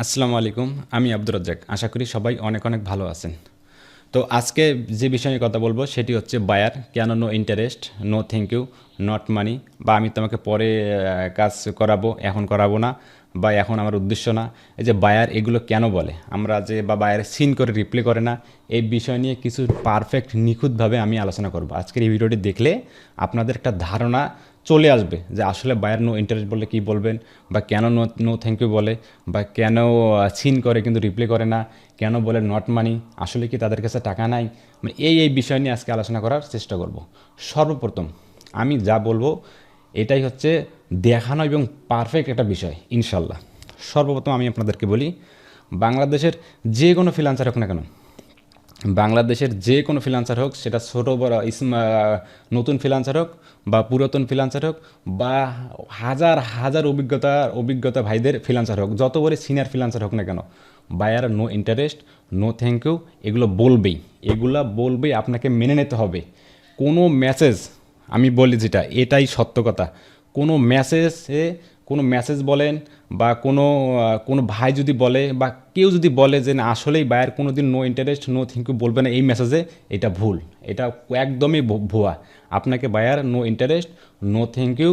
আসসালামু আলাইকুম, আমি আব্দুর রাজ্জাক। আশা করি সবাই অনেক অনেক ভালো আছেন। তো আজকে যে বিষয়ে কথা বলব সেটি হচ্ছে বায়ার কেন no interest no thank you not money বা আমি তোমাকে পরে কাজ করাবো, এখন করাবো না, বা এখন আমার উদ্দেশ্য না। এই যে বায়ার এগুলো কেন বলে? আমরা যে বা বায়ার সিন করে রিপ্লে করে না, এই বিষয় নিয়ে কিছু পারফেক্ট নিখুঁতভাবে আমি আলোচনা করব। আজকের এই ভিডিওটি দেখলে আপনাদের একটা ধারণা চলে আসবে যে আসলে বায়ার নো ইন্টারেস্ট বলে কি বলবেন? বা কেন নো নো থ্যাংক ইউ বলে? বা কেন সিন করে কিন্তু রিপ্লে করে না? কেন বলে নট মানি আসলে কি তাদের কাছে টাকা নাই? মানে এই এই বিষয় নিয়ে আজকে আলোচনা করার চেষ্টা করব। সর্বপ্রথম আমি যা বলব এটাই হচ্ছে দেখানো এবং পারফেক্ট একটা বিষয়, ইনশাল্লাহ। সর্বপ্রথম আমি আপনাদেরকে বলি, বাংলাদেশের যে কোনো ফ্রিলান্সার হোক না কেন বাংলাদেশের যে কোনো ফ্রিলান্সার হোক, সেটা ছোট, বড় নতুন ফ্রিলান্সার হোক বা পুরাতন ফ্রিলান্সার হোক বা হাজার হাজার অভিজ্ঞতা অভিজ্ঞতা ভাইদের ফ্রিলান্সার হোক, যত বড় সিনিয়র ফ্রিলান্সার হোক না কেন, buyer no interest no thank you এগুলো বলবেই। এগুলো বলবেই, আপনাকে মেনে নিতে হবে। কোনো মেসেজ আমি বলি যেটা, এটাই সত্য কথা। কোনো মেসেজে কোনো মেসেজ বলেন বা কোনো কোনো ভাই যদি বলে বা কেউ যদি বলে যে না, আসলেই বায়ার কোনো দিন নো ইন্টারেস্ট নো ইউ বলবে না এই মেসেজে এটা ভুল। এটা একদমই ভুয়া। আপনাকে buyer no interest no thank you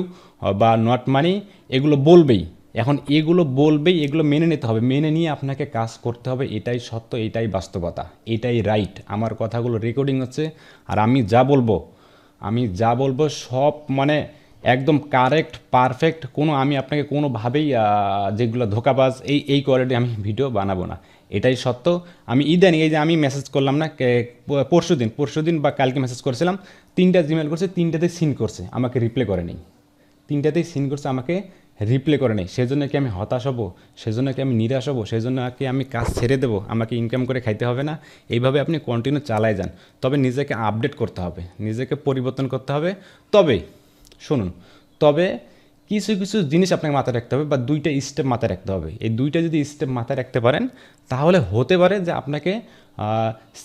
বা নট মানি এগুলো বলবেই। এখন এগুলো বলবেই, এগুলো মেনে নিতে হবে। মেনে নিয়ে আপনাকে কাজ করতে হবে, এটাই সত্য, এটাই বাস্তবতা, এটাই রাইট আমার কথাগুলো রেকর্ডিং হচ্ছে, আর আমি যা বলব, আমি যা বলব সব মানে একদম কারেক্ট পারফেক্ট কোনো আমি আপনাকে কোনোভাবেই যেগুলো ধোকাবাজ, এই এই কোয়ালিটি আমি ভিডিও বানাবো না। এটাই সত্য। আমি ইদানিং এই যে আমি মেসেজ করলাম না পরশু দিন পরশু দিন বা কালকে মেসেজ করেছিলাম তিনটা জিমেল করছে তিনটাতে সিন করছে, আমাকে রিপ্লে করে নেই। তিনটাতেই সিন করছে, আমাকে রিপ্লে করে নেই। সেজন্য কি আমি হতাশ হব? সেজন্য কি আমি নিরাশ হব? সেজন্য কি আমি কাজ ছেড়ে দেবো? আমাকে ইনকাম করে খাইতে হবে না? এইভাবে আপনি কন্টিনিউ চালাই যান। তবে নিজেকে আপডেট করতে হবে। নিজেকে পরিবর্তন করতে হবে। তবে শুনুন, তবে কিছু কিছু জিনিস আপনাকে মাথায় রাখতে হবে বা দুইটা স্টেপ মাথায় রাখতে হবে। এই দুইটা যদি স্টেপ মাথায় রাখতে পারেন, তাহলে হতে পারে যে আপনাকে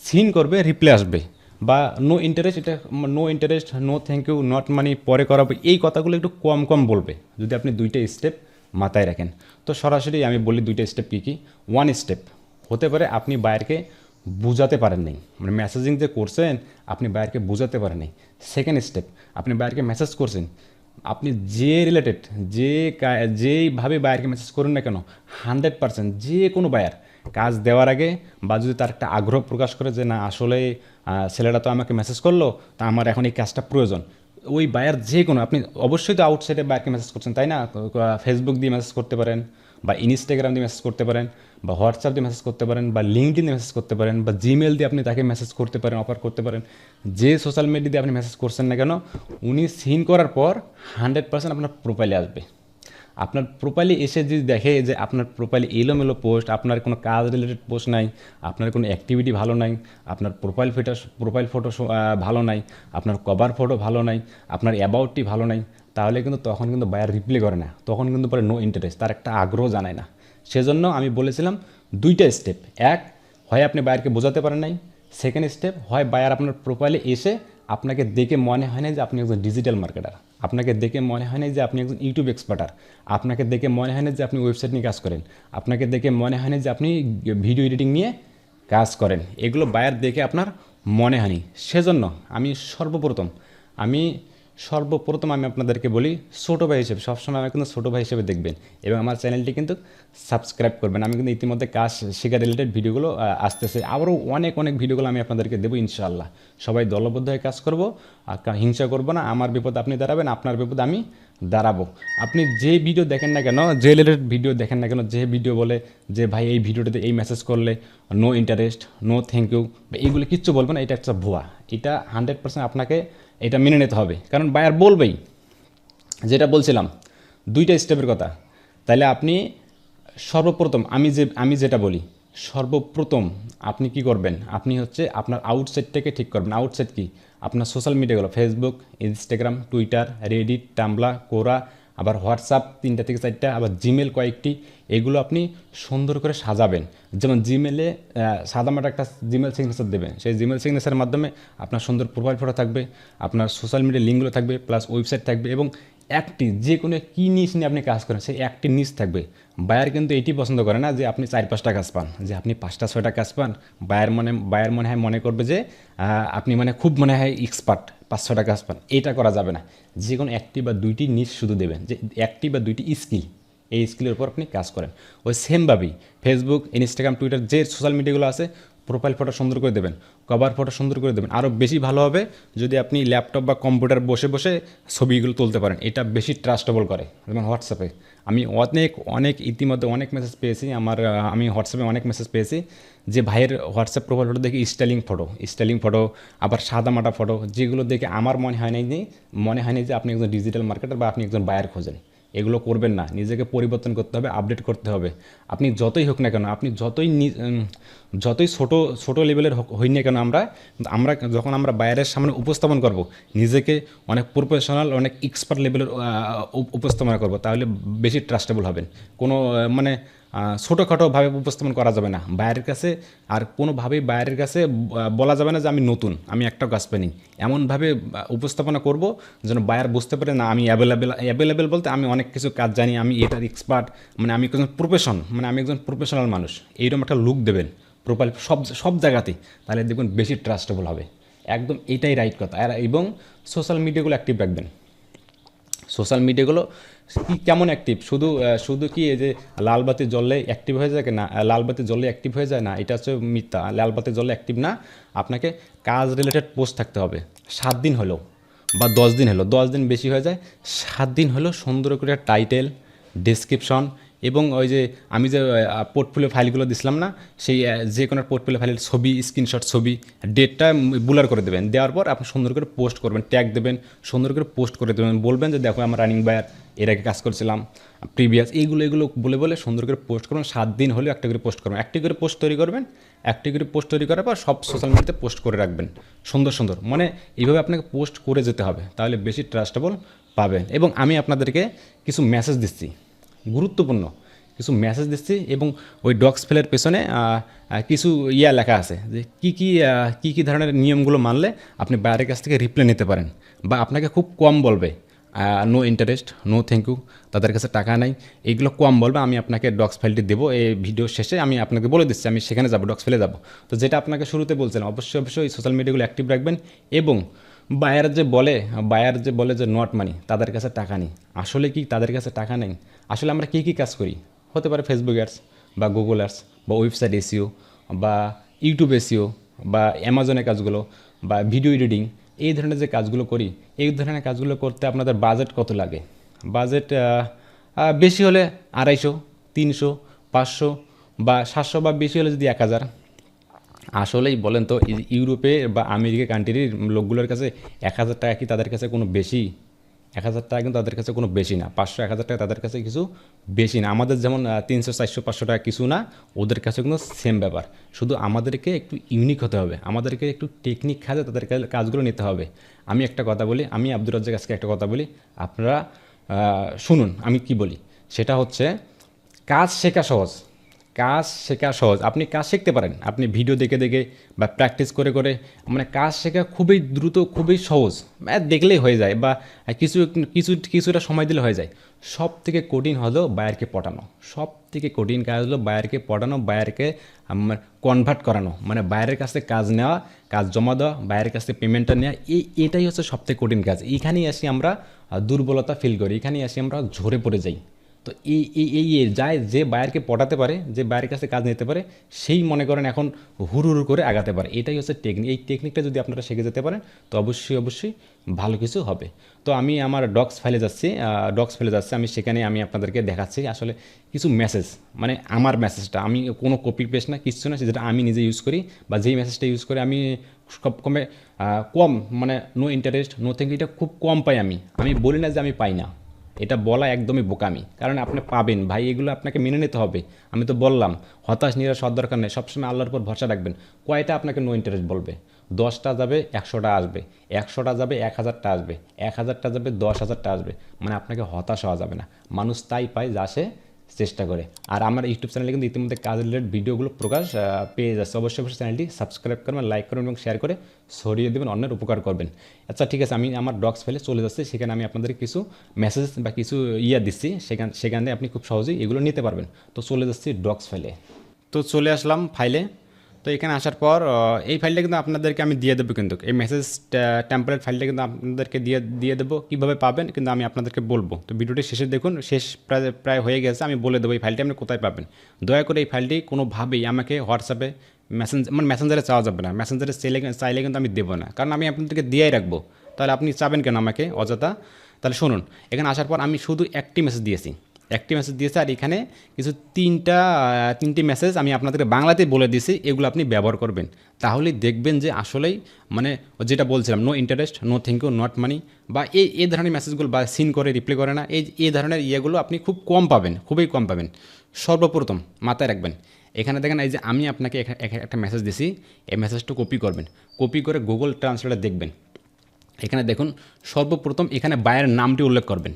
সিন করবে রিপ্লে আসবে বা নো ইন্টারেস্ট এটা no interest no thank you not money পরে করাবো, এই কথাগুলো একটু কম কম বলবে, যদি আপনি দুইটা স্টেপ মাথায় রাখেন। তো সরাসরি আমি বলি দুইটা স্টেপ কী কী? ওয়ান স্টেপ হতে পারে আপনি বায়ারকে বুঝাতে পারেন নাই। মানে মেসেজিং যে করছেন, আপনি বায়ারকে বুঝাতে পারেন নাই। সেকেন্ড স্টেপ আপনি বায়ারকে মেসেজ করছেন, আপনি যে রিলেটেড যে যেইভাবে বায়ারকে মেসেজ করুন না কেন হান্ড্রেড পার্সেন্ট যে কোনো বায়ার কাজ দেওয়ার আগে বা যদি তার একটা আগ্রহ প্রকাশ করে যে না, আসলে ছেলেটা তো আমাকে মেসেজ করল, তা আমার এখন এই কাজটা প্রয়োজন। ওই বায়ার যে কোনো, আপনি অবশ্যই তো আউটসাইডে বায়ারকে মেসেজ করছেন, তাই না? ফেসবুক দিয়ে মেসেজ করতে পারেন। বা ইনস্টাগ্রাম দিয়ে মেসেজ করতে পারেন, বা হোয়াটসঅ্যাপ দিয়ে মেসেজ করতে পারেন, বা লিঙ্কডিন দিয়ে মেসেজ করতে পারেন, বা জিমেল দিয়ে আপনি তাকে মেসেজ করতে পারেন অফার করতে পারেন, যে সোশ্যাল মিডিয়া দিয়ে আপনি মেসেজ করছেন না কেন, উনি সিন করার পর হান্ড্রেড পার্সেন্ট আপনার প্রোফাইলে আসবে। আপনার প্রোফাইলে এসে যদি দেখে যে আপনার প্রোফাইলে এলোমেলো পোস্ট আপনার কোনো কাজ রিলেটেড পোস্ট নাই, আপনার কোনো অ্যাক্টিভিটি ভালো নাই, আপনার প্রোফাইল ফিটার প্রোফাইল ফটো ভালো নাই, আপনার কভার ফটো ভালো নাই, আপনার অ্যাবাউটটি ভালো নাই তাহলে কিন্তু তখন কিন্তু বায়ার রিপ্লে করে না, তখন কিন্তু পরে নো ইন্টারেস্ট তার একটা আগ্রহ জানায় না। সেজন্য আমি বলেছিলাম দুইটা স্টেপ এক, হয় আপনি বায়ারকে বোঝাতে পারেন নাই সেকেন্ড স্টেপ হয় বায়ার আপনার প্রোফাইলে এসে আপনাকে দেখে মনে হয় না যে আপনি একজন ডিজিটাল মার্কেটার আপনাকে দেখে মনে হয় না যে আপনি একজন ইউটিউব এক্সপার্টার আপনাকে দেখে মনে হয় না যে আপনি ওয়েবসাইট নিয়ে কাজ করেন, আপনাকে দেখে মনে হয় না যে আপনি ভিডিও এডিটিং নিয়ে কাজ করেন, এগুলো বায়ার দেখে আপনার মনে হয়নি। সেজন্য আমি সর্বপ্রথম আমি সর্বপ্রথম আমি আপনাদেরকে বলি, ছোটো ভাই হিসেবে, সবসময় আমাকে কিন্তু ছোটো ভাই হিসেবে দেখবেন। এবং আমার চ্যানেলটি কিন্তু সাবস্ক্রাইব করবেন। আমি কিন্তু ইতিমধ্যে কাজ শেখা রিলেটেড ভিডিওগুলো আসতেছে। আবারও অনেক অনেক ভিডিওগুলো আমি আপনাদেরকে দেবো, ইনশাআল্লাহ। সবাই দলবদ্ধ হয়ে কাজ করব, আর হিংসা করব না। আমার বিপদ আপনি দাঁড়াবেন, আপনার বিপদ আমি দাঁড়াবো। আপনি যে ভিডিও দেখেন না কেন, যে রিলেটেড ভিডিও দেখেন না কেন, যে ভিডিও বলে যে, ভাই, এই ভিডিওটাতে এই মেসেজ করলে no interest no thank you এইগুলো কিচ্ছু বলব না, এটা একটা ভুয়া। এটা হান্ড্রেড পার্সেন্ট আপনাকে এটা মেনে নিতে হবে। কারণ বায়ার বলবেই, যেটা বলছিলাম, দুইটা স্টেপের কথা। তাহলে আপনি সর্বপ্রথম, আমি যে, আমি যেটা বলি, সর্বপ্রথম আপনি কি করবেন? আপনি হচ্ছে আপনার আউটসাইডটাকে ঠিক করবেন। আউটসাইড কি? আপনার সোশ্যাল মিডিয়াগুলো Facebook Instagram Twitter Reddit Tumblr Quora আবার হোয়াটসঅ্যাপ তিনটা থেকে চারটা, আবার জিমেল কয়েকটি, এগুলো আপনি সুন্দর করে সাজাবেন। যেমন জিমেলে সাদামাটা একটা জিমেল সিগনেচার দেবেন। সেই জিমেল সিগনেচারের মাধ্যমে আপনার সুন্দর প্রোফাইল ফটো থাকবে, আপনার সোশ্যাল মিডিয়া লিঙ্কগুলো থাকবে প্লাস ওয়েবসাইট থাকবে এবং একটি যে কোনো কী নিচ নিয়ে আপনি কাজ করেন, সেই একটি নিচ থাকবে। বায়ার কিন্তু এটি পছন্দ করে না যে আপনি চার পাঁচটা কাজ পান, যে আপনি পাঁচটা, ছয়টা কাজ পান। বায়ার মনে বায়ার মনে হয় মনে করবে যে আপনি মানে খুব মনে হয় এক্সপার্ট পাঁচ টাকা কাজ পান এটা করা যাবে না। যে কোনো একটি বা দুইটি নিজ শুধু দেবেন। যে একটি বা দুইটি স্কিল এই স্কিলের উপর আপনি কাজ করেন। ওই সেমভাবেই ফেসবুক ইনস্টাগ্রাম টুইটার যে সোশ্যাল মিডিয়াগুলো আছে প্রোফাইল ফটো সুন্দর করে দেবেন কভার ফটো সুন্দর করে দেবেন। আরও বেশি ভালো হবে যদি আপনি ল্যাপটপ বা কম্পিউটার বসে বসে ছবিগুলো তুলতে পারেন। এটা বেশি ট্রাস্টেবল করে। যেমন হোয়াটসঅ্যাপে আমি অনেক অনেক ইতিমধ্যে অনেক মেসেজ পেয়েছি। আমার, আমি হোয়াটসঅ্যাপে অনেক মেসেজ পেয়েছি যে ভাইয়ের হোয়াটসঅ্যাপ প্রোফাইল ফটো দেখি স্টাইলিং ফটো স্টাইলিং ফটো আবার সাদা মাটা ফটো যেগুলো দেখে আমার মনে হয় নাই মনে হয় না যে আপনি একজন ডিজিটাল মার্কেটার বা আপনি একজন বায়ার খোঁজেন। এগুলো করবেন না। নিজেকে পরিবর্তন করতে হবে আপডেট করতে হবে। আপনি যতই হোক না কেন, আপনি যতই যতই ছোট ছোট লেভেলের হই না কেন আমরা আমরা যখন আমরা বাইরের সামনে উপস্থাপন করব, নিজেকে অনেক প্রফেশনাল অনেক এক্সপার্ট লেভেলের উপস্থাপনা করব, তাহলে বেশি ট্রাস্টেবল হবেন। কোনো মানে ছোটোখাটোভাবে উপস্থাপন করা যাবে না। বাইরের কাছে আর কোনোভাবেই বাইরের কাছে বলা যাবে না যে আমি নতুন, আমি একটা গাছ পাইনি এমনভাবে উপস্থাপনা করব যেন বায়ার বুঝতে পারে, না, আমি অ্যাভেলেবেল অ্যাভেলেবেল বলতে আমি অনেক কিছু কাজ জানি, আমি এটার এক্সপার্ট মানে আমি একজন প্রফেশন মানে আমি একজন প্রফেশনাল মানুষ। এইরকম একটা লুক দেবেন প্রোফাইল সব সব জায়গাতেই তাহলে দেখবেন বেশি ট্রাস্টেবল হবে। একদম এটাই রাইট কথা। আর এবং সোশ্যাল মিডিয়াগুলো অ্যাক্টিভ রাখবেন। সোশ্যাল মিডিয়াগুলো কি কেমন অ্যাক্টিভ শুধু শুধু কি এই যে লাল বাতি জ্বললে অ্যাক্টিভ হয়ে যায় না? লাল বাতি জ্বললে অ্যাক্টিভ হয়ে যায় না? এটা হচ্ছে মিথ্যা। লাল বাতি জ্বললে অ্যাক্টিভ না। আপনাকে কাজ রিলেটেড পোস্ট থাকতে হবে। সাত দিন হলো বা দশ দিন হলো। দশ দিন বেশি হয়ে যায়। সাত দিন হলো সুন্দর করে টাইটেল ডেসক্রিপশন এবং ওই যে আমি যে পোর্টফোলিও ফাইলগুলো দিছিলাম না, সেই যে কোনো পোর্টফোলিও ফাইলের ছবি স্ক্রিনশট ছবি ডেটটা বুলার করে দেবেন। দেওয়ার পর আপনি সুন্দর করে পোস্ট করবেন ট্যাগ দেবেন, সুন্দর করে পোস্ট করে দেবেন। বলবেন যে, দেখো, আমার রানিং বায়ার এর আগে কাজ করছিলাম প্রিভিয়াস এইগুলো এগুলো বলে বলে সুন্দর করে পোস্ট করবেন সাত দিন হলেও একটা করে পোস্ট করবেন একটি করে পোস্ট তৈরি করবেন, একটি করে পোস্ট তৈরি করার পর সব সোশ্যাল মিডিয়াতে পোস্ট করে রাখবেন। সুন্দর সুন্দর। মানে এইভাবে আপনাকে পোস্ট করে যেতে হবে, তাহলে বেশি ট্রাস্টেবল পাবেন। এবং আমি আপনাদেরকে কিছু মেসেজ দিচ্ছি। গুরুত্বপূর্ণ। কিছু মেসেজ দিচ্ছি এবং ওই ডক্স ফেলের পেছনে কিছু ইয়া লেখা আছে যে কী কী কী কী ধরনের নিয়মগুলো মানলে আপনি বাইরের কাছ থেকে রিপ্লাই নিতে পারেন বা আপনাকে খুব কম বলবে no interest no thank you তাদের কাছে টাকা নাই, এইগুলো কম বলবে, আমি আপনাকে ডক্স ফাইলটি দেবো, এই ভিডিও শেষে আমি আপনাকে বলে দিচ্ছি, আমি সেখানে যাব ডক্স ফেলে যাব। তো যেটা আপনাকে শুরুতে বলছিলাম, অবশ্যই অবশ্যই সোশ্যাল মিডিয়াগুলো অ্যাক্টিভ রাখবেন এবং বায়ার যে বলে বায়ার যে বলে যে নট মানি তাদের কাছে টাকা নেই। আসলে কি তাদের কাছে টাকা নেই? আসলে আমরা কী কী কাজ করি? হতে পারে ফেসবুক অ্যাডস বা গুগল অ্যাডস বা ওয়েবসাইট এসিও বা ইউটিউব এসিও বা অ্যামাজনের কাজগুলো বা ভিডিও এডিটিং এই ধরনের যে কাজগুলো করি, এই ধরনের কাজগুলো করতে আপনাদের বাজেট কত লাগে? বাজেট বেশি হলে আড়াইশো, তিনশো, পাঁচশো বা সাতশো বা বেশি হলে যদি এক হাজার। আসলেই বলেন তো ইউরোপে বা আমেরিকা কান্ট্রির লোকগুলোর কাছে এক হাজার টাকা কি তাদের কাছে কোনো বেশি? এক হাজার টাকা কিন্তু তাদের কাছে কোনো বেশি না। পাঁচশো, এক হাজার টাকা তাদের কাছে কিছু বেশি না। আমাদের যেমন তিনশো, চারশো, পাঁচশো টাকা কিছু না, ওদের কাছে কিন্তু সেম ব্যাপার। শুধু আমাদেরকে একটু ইউনিক হতে হবে। আমাদেরকে একটু টেকনিক খাজে তাদের কাজগুলো নিতে হবে। আমি একটা কথা বলি, আমি আব্দুর রাজ্জাক আজকে একটা কথা বলি। আপনারা শুনুন, আমি কি বলি? সেটা হচ্ছে, কাজ শেখা সহজ। কাজ শেখা সহজ। আপনি কাজ শিখতে পারেন। আপনি ভিডিও দেখে দেখে বা প্র্যাকটিস করে করে মানে কাজ শেখা খুবই দ্রুত, খুবই সহজ। দেখলেই হয়ে যায় বা কিছু কিছু, কিছুটা সময় দিলে হয়ে যায়। সব থেকে কঠিন হলো বায়ারকে পটানো। সব থেকে কঠিন কাজ হলো বায়ারকে পটানো বায়ারকে আমার কনভার্ট করানো। মানে বাইরের কাছে কাজ নেওয়া, কাজ জমা দেওয়া বাইরের কাছে পেমেন্টটা নেওয়া, এই, এটাই হচ্ছে সবথেকে কঠিন কাজ। এখানেই আসি আমরা দুর্বলতা ফিল করি। এখানেই আসি আমরা ঝরে পড়ে যাই। তো এই এই এই যায় যে বায়ারকে পটাতে পারে, যে বায়ের কাছে কাজ নিতে পারে, সেই মনে করেন এখন হুড় হুড় করে আগাতে পারে। এটাই হচ্ছে টেকনিক এই টেকনিকটা যদি আপনারা শিখে যেতে পারেন, তো অবশ্যই অবশ্যই ভালো কিছু হবে। তো আমি আমার ডক্স ফাইলে যাচ্ছি ডক্স ফাইলে যাচ্ছি, আমি সেখানে আমি আপনাদেরকে দেখাচ্ছি আসলে কিছু মেসেজ মানে আমার মেসেজটা আমি কোনো কপি পেস্ট না কিছু না যেটা আমি নিজে ইউজ করি বা যেই মেসেজটা ইউজ করে, আমি সব কমে কম মানে নো ইন্টারেস্ট নো থিঙ্ক এটা খুব কম পাই আমি। আমি বলি না যে আমি পাই না। এটা বলা একদমই বোকামি। কারণ আপনি পাবেন। ভাই, এগুলো আপনাকে মেনে নিতে হবে। আমি তো বললাম, হতাশ, নিরাশ হওয়ার দরকার নেই। সবসময় আল্লাহর উপর ভরসা রাখবেন। কয়টা আপনাকে নো ইন্টারেস্ট বলবে? দশটা যাবে, একশোটা আসবে। একশোটা যাবে, এক হাজারটা আসবে। এক হাজারটা যাবে, দশ হাজারটা আসবে। মানে আপনাকে হতাশ হওয়া যাবে না। মানুষ তাই পায় যা সে চেষ্টা করে। আর আমার ইউটিউব চ্যানেলে কিন্তু ইতিমধ্যে কাজ রিলেটেড ভিডিওগুলো প্রকাশ পেয়ে যাচ্ছে। অবশ্যই অবশ্যই চ্যানেলটি সাবস্ক্রাইব করবেন লাইক করবেন এবং শেয়ার করে সরিয়ে দেবেন, অন্যের উপকার করবেন। আচ্ছা ঠিক আছে, আমি আমার ডক্স ফেলে চলে যাচ্ছি। সেখানে আমি আপনাদের কিছু মেসেজ বা কিছু ইয়া দিচ্ছি। সেখান, সেখানে আপনি খুব সহজেই এগুলো নিতে পারবেন। তো চলে যাচ্ছি ডক্স ফেলে তো চলে আসলাম ফাইলে তো এখানে আসার পর এই ফাইলটা কিন্তু আপনাদেরকে আমি দিয়ে দেবো কিন্তু। এই মেসেজ টেম্পলেট ফাইলটা কিন্তু আপনাদেরকে দিয়ে দিয়ে দেবো। কীভাবে পাবেন কিন্তু আমি আপনাদেরকে বলব। তো ভিডিওটি শেষে দেখুন, শেষ প্রায় প্রায় হয়ে গেছে, আমি বলে দেবো এই ফাইলটি আপনি কোথায় পাবেন। দয়া করে এই ফাইলটি কোনোভাবেই আমাকে হোয়াটসঅ্যাপে মেসেঞ্জ মানে মেসেঞ্জারে চাওয়া যাবে না। মেসেঞ্জারে চাইলে চাইলে কিন্তু আমি দেবো না। কারণ আমি আপনাদেরকে দিয়েই রাখব। তাহলে আপনি চাবেন কেন আমাকে? অযথা। তাহলে শুনুন, এখানে আসার পর আমি শুধু একটি মেসেজ দিয়েছি। একটি মেসেজ দিয়েছে আর এখানে কিছু তিনটা, তিনটি মেসেজ আমি আপনাদেরকে বাংলাতেই বলে দিয়েছি, এগুলো আপনি ব্যবহার করবেন। তাহলে দেখবেন যে আসলেই মানে যেটা বলছিলাম no interest no thank you not money বা এই এই ধরনের মেসেজগুলো বা সিন করে রিপ্লাই করে না, এই এই ধরনের ইয়েগুলো আপনি খুব কম পাবেন, খুবই কম পাবেন। সর্বপ্রথম মাথায় রাখবেন, এখানে দেখেন এই যে আমি আপনাকে একটা মেসেজ দিছি, এই মেসেজটা কপি করবেন কপি করে গুগল ট্রান্সলেটার দেখবেন। এখানে দেখুন, সর্বপ্রথম এখানে বায়ের নামটি উল্লেখ করবেন।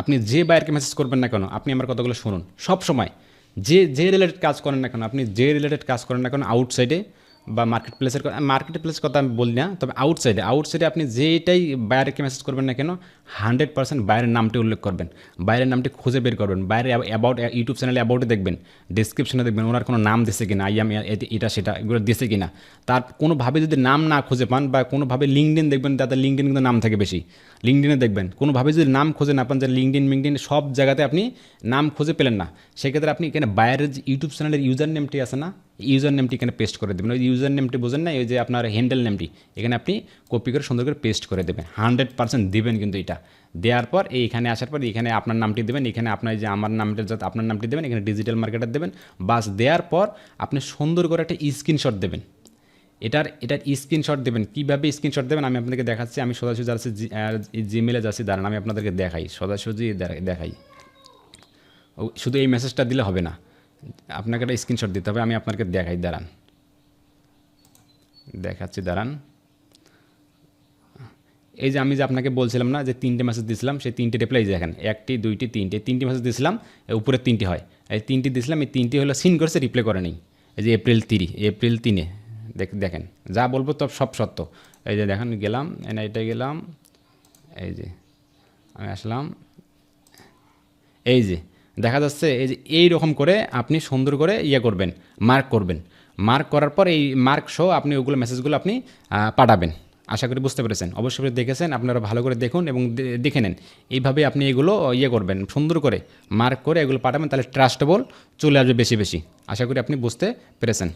আপনি যে বায়ারকে মেসেজ করবেন না কেন, আপনি আমার কথাগুলো শুনুন। সব সময় যে যে রিলেটেড কাজ করেন না কেন, আপনি যে রিলেটেড কাজ করেন না কেন আউটসাইডে বা মার্কেট প্লেসের মার্কেট প্লেস কথা আমি বলি না, তবে আউটসাইডে আউটসাইডে আপনি যেটাই বায়ারকে মেসেজ করবেন না কেন হান্ড্রেড পার্সেন্ট বাইরের নামটি উল্লেখ করবেন, বাইরের নামটি খুঁজে বের করবেন, বাইরে অ্যাবাউট ইউটিউব চ্যানেলে অ্যাবাউটে দেখবেন ডিসক্রিপশনে দেখবেন ওনার কোনো নাম দিছে কিনা, আই এম এটা সেটা, এগুলো দিছে কিনা। তার কোনোভাবে যদি নাম না খুঁজে পান বা কোনোভাবে লিঙ্কডিন দেখবেন তাদের লিঙ্কডিন কিন্তু নাম থাকে বেশি। লিঙ্কডিনে দেখবেন, কোনোভাবে যদি নাম খুঁজে না পান যে লিঙ্কডিন মিঙ্কডিন সব জায়গাতে আপনি নাম খুঁজে পেলেন না, সেক্ষেত্রে আপনি এখানে বাইরের যে ইউটিউব চ্যানেলের ইউজার নেমটি আছে না ইউজার নেমটি এখানে পেস্ট করে দেবেন। ওই ইউজার নেমটি বোঝেন না ওই যে আপনার হ্যান্ডেল নেমটি এখানে আপনি কপি করে সুন্দর করে পেস্ট করে দেবেন। হান্ড্রেড পার্সেন্ট দেবেন কিন্তু এটা। দেওয়ার পর এইখানে আসার পর, এখানে আপনার নামটি দেবেন, এখানে আপনার যে আমার নামটা যাতে আপনার নামটি দেবেন, এখানে ডিজিটাল মার্কেটার দেবেন, বাস দেওয়ার পর আপনি সুন্দর করে একটা স্ক্রিনশট দেবেন। এটার এটার স্ক্রিনশট দেবেন। কীভাবে স্ক্রিনশট দেবেন? আমি আপনাদেরকে দেখাচ্ছি, আমি সোজাসুজি যাচ্ছি জিমেলে যাচ্ছি, দাঁড়ান, আমি আপনাদেরকে দেখাই সোজাসুজি দেখাই। ও, শুধু এই মেসেজটা দিলে হবে না, আপনাকে একটা স্ক্রিনশট দিতে হবে, আমি আপনাকে দেখাই, দাঁড়ান। দেখাচ্ছি, দাঁড়ান। এই যে আমি যে আপনাকে বলছিলাম না যে তিনটে মেসেজ দিয়েছিলাম সেই তিনটে রিপ্লাই দেখেন, একটি, দুইটি, তিনটে, তিনটি মেসেজ দিয়েছিলাম এর উপরে তিনটি হয়। এই তিনটি দিয়েছিলাম এই তিনটি হলো সিন করেছে রিপ্লাই করে নেই। এই যে এপ্রিল তিরি এপ্রিল তিনে দেখ, দেখেন, যা বলব তো সব সত্য। এই যে দেখেন, গেলাম এনআইটে গেলাম, এই যে, আমি আসলাম, এই যে, দেখা যাচ্ছে এই যে এই রকম করে আপনি সুন্দর করে ইয়ে করবেন মার্ক করবেন। মার্ক করার পর এই মার্ক সহ আপনি ওগুলো মেসেজগুলো আপনি পাঠাবেন। আশা করি বুঝতে পেরেছেন। অবশ্যই দেখেছেন, আপনারা ভালো করে দেখুন এবং দেখে নেন। এইভাবে আপনি এগুলো ইয়ে করবেন, সুন্দর করে মার্ক করে এগুলো পাঠাবেন, তাহলে ট্রাস্টেবল চলে আসবে বেশি বেশি। আশা করি আপনি বুঝতে পেরেছেন।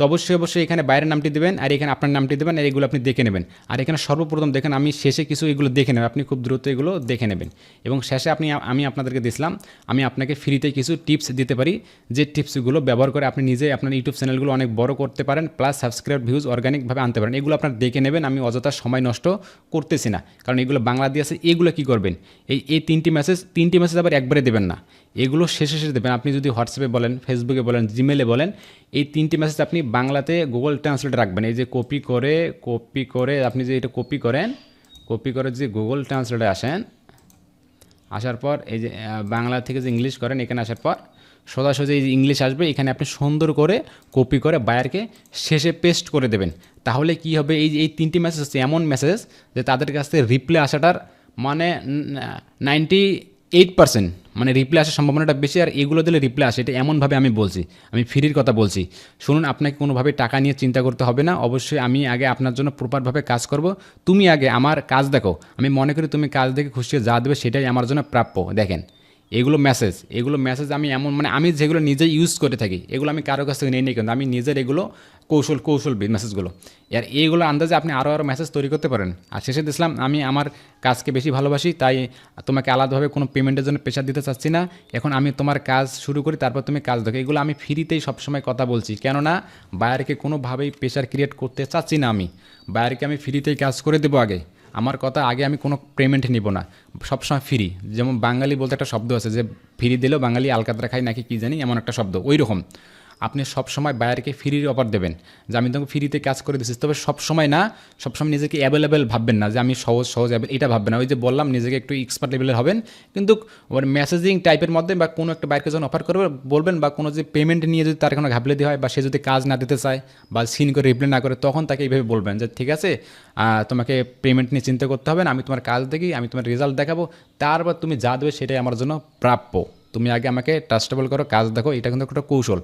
তো অবশ্যই অবশ্যই এখানে বাইরের নামটি দেবেন আর এখানে আপনার নামটি দেবেন আর এগুলো আপনি দেখে নেবেন। আর এখানে সর্বপ্রথম দেখেন, আমি শেষে কিছু এগুলো দেখে নেবেন আপনি খুব দ্রুত এগুলো দেখে নেবেন। এবং শেষে আপনি, আমি আপনাদেরকে দিয়েছিলাম, আমি আপনাকে ফ্রিতে কিছু টিপস দিতে পারি। যে টিপসগুলো ব্যবহার করে আপনি নিজে আপনার ইউটিউব চ্যানেলগুলো অনেক বড় করতে পারেন, প্লাস সাবস্ক্রাইব ভিউজ অর্গানিকভাবে আনতে পারেন। এগুলো আপনার দেখে নেবেন, আমি অযথা সময় নষ্ট করতেছি না। কারণ এগুলো বাংলা দিয়ে আছে, এগুলো কী করবেন? এই এই তিনটি মেসেজ তিনটি মেসেজ আবার একবারে দেবেন না। এগুলো শেষে শেষে দেবেন। আপনি যদি হোয়াটসঅ্যাপে বলেন, ফেসবুকে বলেন জিমেলে বলেন, এই তিনটি মেসেজ আপনি বাংলাতে গুগল ট্রান্সলেট রাখবেন। এই যে কপি করে কপি করে, আপনি যে এটা কপি করেন কপি করে যে গুগল ট্রান্সলেটে আসেন, আসার পর এই যে বাংলা থেকে যে ইংলিশ করেন, এখানে আসার পর সোজাসুজি এই যে ইংলিশ আসবে, এখানে আপনি সুন্দর করে কপি করে বায়ারকে শেষে পেস্ট করে দেবেন। তাহলে কি হবে? এই যে, এই তিনটি মেসেজ এমন মেসেজ যে তাদের কাছ থেকে রিপ্লাই আসাটার মানে নাইনটি এইট পার্সেন্ট মানে রিপ্লে আসার সম্ভাবনাটা বেশি আর এগুলো দিলে রিপ্লে আসে, এটা এমনভাবে আমি বলছি, আমি ফ্রির কথা বলছি। শুনুন, আপনাকে কোনোভাবে টাকা নিয়ে চিন্তা করতে হবে না, অবশ্যই আমি আগে আপনার জন্য প্রপারভাবে কাজ করব। তুমি আগে আমার কাজ দেখো, আমি মনে করি তুমি কাজ দেখে খুশি যা দেবে সেটাই আমার জন্য প্রাপ্য, দেখেন। এগুলো মেসেজ এগুলো মেসেজ আমি এমন মানে আমি যেগুলো নিজে ইউজ করে থাকি, এগুলো আমি কারও কাছ থেকে নিয়ে নিই কিন্তু আমি নিজের এগুলো কৌশল কৌশল মেসেজগুলো আর এইগুলো আন্দাজে আপনি আরও আরও মেসেজ তৈরি করতে পারেন। আর শেষে দেখলাম আমি আমার কাজকে বেশি ভালোবাসি, তাই তোমাকে আলাদাভাবে কোনো পেমেন্টের জন্য প্রেশার দিতে চাচ্ছি না। এখন আমি তোমার কাজ শুরু করি, তারপর তুমি কাজ দেখো। এগুলো আমি ফ্রিতেই সবসময় কথা বলছি, কেননা বায়ারকে কোনোভাবেই প্রেশার ক্রিয়েট করতে চাচ্ছি না আমি। বায়ারকে আমি ফ্রিতেই কাজ করে দেবো আগে। আমার কথা আগে আমি কোনো পেমেন্ট নিব না। সবসময় ফ্রি যেমন বাঙালি বলতে একটা শব্দ আছে যে ফ্রি দিলেও বাঙালি আলকাতরা খাই নাকি কী জানি, এমন একটা শব্দ। ওই রকম আপনি সবসময় বায়ারকে ফ্রির অফার দেবেন। যে আমি তোমাকে ফ্রিতে কাজ করে দিচ্ছি তবে সবসময় না, সবসময় নিজেকে অ্যাভেলেবেল ভাববেন না যে আমি সহজ সহজ এটা ভাববেন না। ওই যে বললাম, নিজেকে একটু এক্সপার্ট লেভেলের হবেন। কিন্তু ওর মেসেজিং টাইপের মধ্যে বা কোনো একটা বাইরকে যখন অফার করবে, বলবেন বা কোনো যে পেমেন্ট নিয়ে যদি তার কোনো ঘাপলেতি হয় বা সে যদি কাজ না দিতে চায় বা সিন করে রিপ্লাই না করে, তখন তাকে এইভাবে বলবেন যে, ঠিক আছে তোমাকে পেমেন্ট নিয়ে চিন্তা করতে হবে না। আমি তোমার কাজ দেখি, আমি তোমার রেজাল্ট দেখাবো। তারপর তুমি যা দেবে সেটাই আমার জন্য প্রাপ্য। তুমি আগে আমাকে ট্রাস্টেবল করো, কাজ দেখো, এটা কিন্তু একটা কৌশল।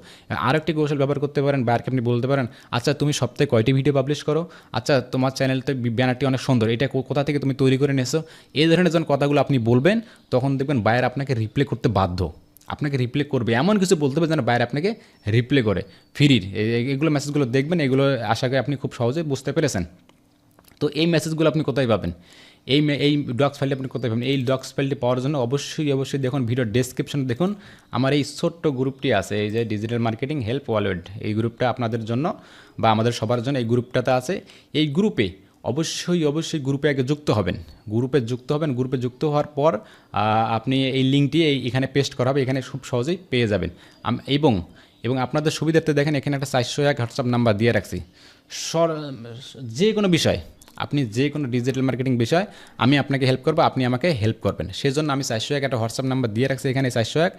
আর একটি কৌশল ব্যবহার করতে পারেন বাইরকে আপনি বলতে পারেন আচ্ছা তুমি সপ্তাহে কয়টি ভিডিও পাবলিশ করো? আচ্ছা তোমার চ্যানেলতে ব্যানারটি অনেক সুন্দর, এটা কোথা থেকে তুমি তৈরি করে নিয়েছো? এই ধরনের যখন কথাগুলো আপনি বলবেন, তখন দেখবেন বায়ার আপনাকে রিপ্লে করতে বাধ্য। আপনাকে রিপ্লে করবে। এমন কিছু বলতে হবে যেন বাইরে আপনাকে রিপ্লে করে। ফ্রির। এগুলো মেসেজগুলো দেখবেন, এগুলো আশা করি আপনি খুব সহজে বুঝতে পেরেছেন। তো এই মেসেজগুলো আপনি কোথায় পাবেন? এই এই ডক্স ফাইলটি আপনি কোথায় পাবেন এই ডক্স ফাইলটি পাওয়ার জন্য অবশ্যই অবশ্যই দেখুন ভিডিও ডেসক্রিপশনে দেখুন, আমার এই ছোট্ট গ্রুপটি আছে, এই যে ডিজিটাল মার্কেটিং হেল্প ওয়ালেট এই গ্রুপটা আপনাদের জন্য বা আমাদের সবার জন্য এই গ্রুপটাতে আছে। এই গ্রুপে অবশ্যই অবশ্যই গ্রুপে আগে যুক্ত হবেন। গ্রুপে যুক্ত হবেন গ্রুপে যুক্ত হওয়ার পর আপনি এই লিঙ্কটি এখানে পেস্ট করা হবে, এখানে খুব সহজেই পেয়ে যাবেন। এবং এবং আপনাদের সুবিধার্থে দেখেন, এখানে একটা চারশো এক হোয়াটসঅ্যাপ নাম্বার দিয়ে রাখছি। সর যে কোনো বিষয় আপনি যে কোনো ডিজিটাল মার্কেটিং বিষয়, আমি আপনাকে হেল্প করব, আপনি আমাকে হেল্প করবেন। সেজন্য আমি চারশো এক একটা হোয়াটসঅ্যাপ নাম্বার দিয়ে রাখছি এখানে চারশো এক।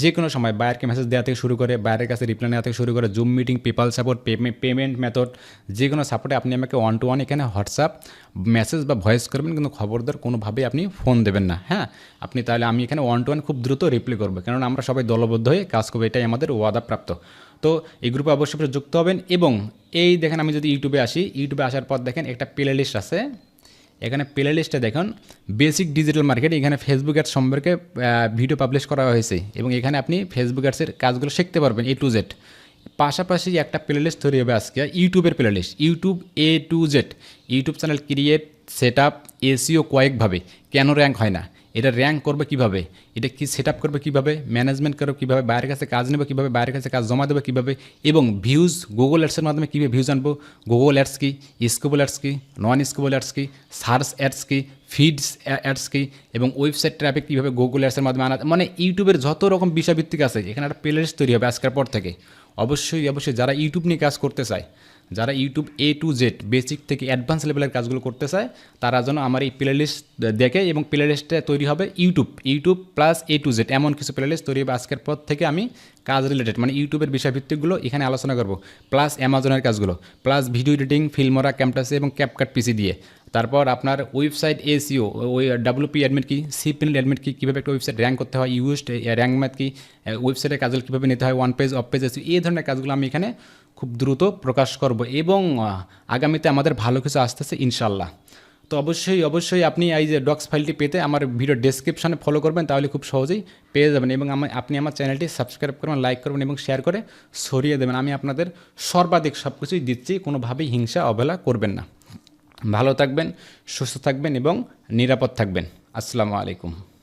যে কোনো সময় বায়ারকে মেসেজ দেওয়া থেকে শুরু করে বায়ারের কাছে রিপ্লাই নেওয়া থেকে শুরু করে zoom meeting PayPal support payment method যে কোনো সাপোর্টে আপনি আমাকে ওয়ান টু ওয়ান এখানে হোয়াটসঅ্যাপ মেসেজ বা ভয়েস করবেন, কিন্তু খবরদার কোনোভাবেই আপনি ফোন দেবেন না হ্যাঁ? আপনি তাহলে আমি এখানে ওয়ান টু ওয়ান খুব দ্রুত রিপ্লাই করব কারণ আমরা সবাই দলবদ্ধ হয়ে কাজ করব, এটাই আমাদের ওয়াদাপ্রাপ্ত তো এই গ্রুপে অবশ্যই যুক্ত হবেন এবং এই দেখেন আমি যদি ইউটিউবে আসি, ইউটিউবে আসার পর দেখেন একটা প্লে লিস্ট আছে। এখানে প্লে লিস্টে দেখুন বেসিক ডিজিটাল মার্কেট এখানে ফেসবুক অ্যাডস সম্পর্কে ভিডিও পাবলিশ করা হয়েছে এবং এখানে আপনি ফেসবুক অ্যাডসের কাজগুলো শিখতে পারবেন এ টু জেড পাশাপাশি একটা প্লে লিস্ট তৈরি হবে আজকে, ইউটিউবের playlist YouTube A to Z YouTube channel create set up SEO কয়েকভাবে, কেন র্যাঙ্ক হয় না? এটা র্যাঙ্ক করবে কীভাবে? এটা কি সেট আপ করবে কীভাবে? ম্যানেজমেন্ট করবে কীভাবে? বাইরের কাছে কাজ নেবে কীভাবে? বাইরের কাছে কাজ জমা দেবে কীভাবে? এবং ভিউজ গুগল অ্যাডসের মাধ্যমে কীভাবে ভিউজ আনব? গুগল অ্যাডস কি? স্কুবল অ্যাডস কি? নন স্কুবল অ্যাডস কি? সার্চ অ্যাডস কি? ফিডস অ্যাডস কি? এবং ওয়েবসাইট ট্রাফিক কীভাবে গুগল অ্যাডসের মাধ্যমে আনা মানে ইউটিউবের যত রকম বিষয়ভিত্তিক আছে, এখানে একটা প্লে লিস্ট তৈরি হবে আজকের পর থেকে। অবশ্যই অবশ্যই যারা ইউটিউব নিয়ে কাজ করতে চায় যারা YouTube A to Z basic থেকে অ্যাডভান্স লেভেলের কাজগুলো করতে চায়, তারা যেন আমার এই প্লে লিস্ট দেখে এবং প্লে লিস্টে তৈরি হবে YouTube YouTube plus A to Z এমন কিছু প্লে লিস্ট তৈরি হবে আজকের পর থেকে আমি কাজ রিলেটেড মানে ইউটিউবের বিষয়ভিত্তিকগুলো এখানে আলোচনা করব প্লাস অ্যামাজনের কাজগুলো প্লাস ভিডিও এডিটিং ফিল্মরা ক্যাম্পাসে এবং ক্যাপকাট পিসি দিয়ে। তারপর আপনার ওয়েবসাইট এসিও ওই ডাব্লিউপি অ্যাডমিট কি সি অ্যাডমিট কি, কীভাবে একটা ওয়েবসাইট র্যাঙ্ক করতে হয় ইউজড র্যাঙ্ক ম্যাথ কি ওয়েবসাইটের কাজগুলো কীভাবে নিতে হয় on page off page SEO এই ধরনের কাজগুলো আমি এখানে খুব দ্রুত প্রকাশ করব এবং আগামীতে আমাদের ভালো কিছু আসতেছে ইনশাল্লাহ তো অবশ্যই অবশ্যই আপনি এই যে ডক্স ফাইলটি পেতে আমার ভিডিও ডেসক্রিপশনে ফলো করবেন, তাহলে খুব সহজেই পেয়ে যাবেন এবং আপনি আমার চ্যানেলটি সাবস্ক্রাইব করবেন লাইক করবেন এবং শেয়ার করে সরিয়ে দেবেন। আমি আপনাদের সর্বাধিক সব কিছুই দিচ্ছি, কোনোভাবেই হিংসা, অবহেলা করবেন না। ভালো থাকবেন সুস্থ থাকবেন এবং নিরাপদ থাকবেন। আসসালামু আলাইকুম।